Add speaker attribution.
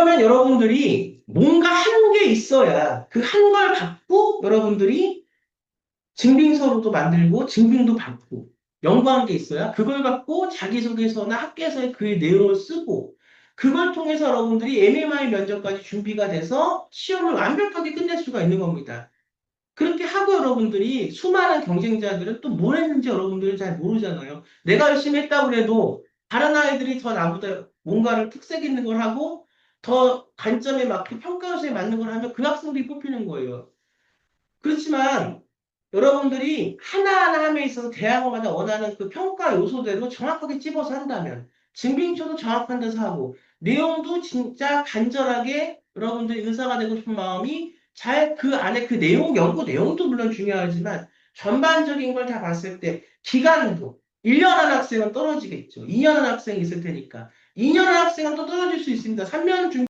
Speaker 1: 그러면 여러분들이 뭔가 하는 게 있어야 그 한 걸 갖고 여러분들이 증빙서로도 만들고 증빙도 받고 연구한 게 있어야 그걸 갖고 자기소개서나 학교에서의 그 내용을 쓰고 그걸 통해서 여러분들이 MMI 면접까지 준비가 돼서 시험을 완벽하게 끝낼 수가 있는 겁니다. 그렇게 하고 여러분들이 수많은 경쟁자들은 또 뭘 했는지 여러분들이 잘 모르잖아요. 내가 열심히 했다고 해도 다른 아이들이 더 나보다 뭔가를 특색 있는 걸 하고 더 관점에 맞게 평가 요소에 맞는 걸 하면 그 학생들이 뽑히는 거예요. 그렇지만 여러분들이 하나하나 함에 있어서 대학마다 원하는 그 평가 요소대로 정확하게 찝어서 한다면 증빙표도 정확한 데서 하고 내용도 진짜 간절하게 여러분들이 의사가 되고 싶은 마음이 잘 그 안에 그 내용, 연구 내용도 물론 중요하지만 전반적인 걸 다 봤을 때 기간도 1년 한 학생은 떨어지겠죠. 2년 한 학생이 있을 테니까. 2년 한 학생은 또 떨어질 수 있습니다. 3년 중